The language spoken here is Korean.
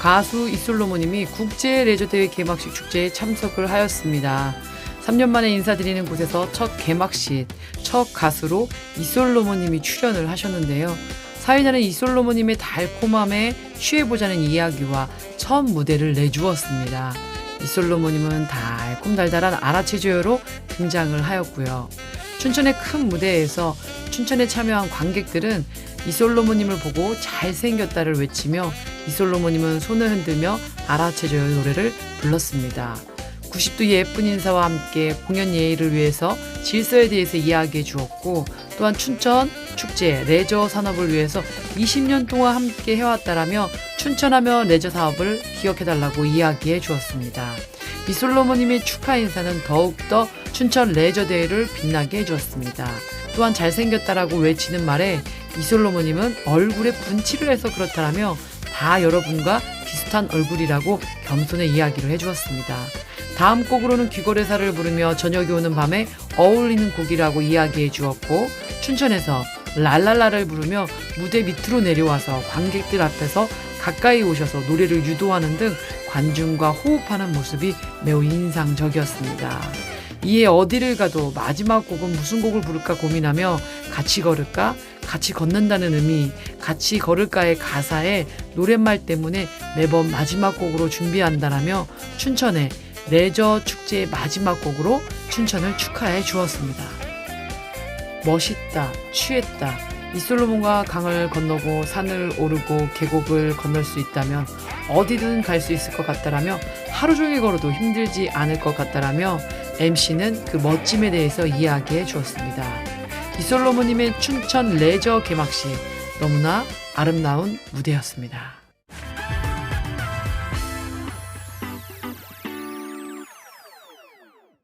가수 이솔로모님이 국제 레저대회 개막식 축제에 참석을 하였습니다. 3년 만에 인사드리는 곳에서 첫 개막식, 첫 가수로 이솔로모님이 출연을 하셨는데요. 사회자는 이솔로모님의 달콤함에 취해보자는 이야기와 첫 무대를 내주었습니다. 이솔로모님은 달콤달달한 아라체조여로 등장을 하였고요. 춘천의 큰 무대에서 춘천에 참여한 관객들은 이솔로모님을 보고 잘생겼다를 외치며 이솔로모님은 손을 흔들며 아라체조의 노래를 불렀습니다. 90도 예쁜 인사와 함께 공연 예의를 위해서 질서에 대해서 이야기해 주었고 또한 춘천 축제 레저 산업을 위해서 20년 동안 함께 해왔다라며 춘천하며 레저 사업을 기억해 달라고 이야기해 주었습니다. 이솔로모님의 축하 인사는 더욱더 춘천 레저 대회를 빛나게 해 주었습니다. 또한 잘생겼다라고 외치는 말에 이솔로모님은 얼굴에 분칠을 해서 그렇다라며 다 여러분과 비슷한 얼굴이라고 겸손의 이야기를 해주었습니다. 다음 곡으로는 귀고래사를 부르며 저녁이 오는 밤에 어울리는 곡이라고 이야기해 주었고 춘천에서 랄랄라를 부르며 무대 밑으로 내려와서 관객들 앞에서 가까이 오셔서 노래를 유도하는 등 관중과 호흡하는 모습이 매우 인상적이었습니다. 이에 어디를 가도 마지막 곡은 무슨 곡을 부를까 고민하며 같이 걸을까? 같이 걷는다는 의미, 같이 걸을까의 가사에 노랫말 때문에 매번 마지막 곡으로 준비한다라며 춘천의 레저 축제의 마지막 곡으로 춘천을 축하해 주었습니다. 멋있다, 취했다. 이솔로몬과 강을 건너고 산을 오르고 계곡을 건널 수 있다면 어디든 갈 수 있을 것 같다라며 하루 종일 걸어도 힘들지 않을 것 같다라며 MC는 그 멋짐에 대해서 이야기해 주었습니다. 이솔로몬님의 춘천 레저 개막식 너무나 아름다운 무대였습니다.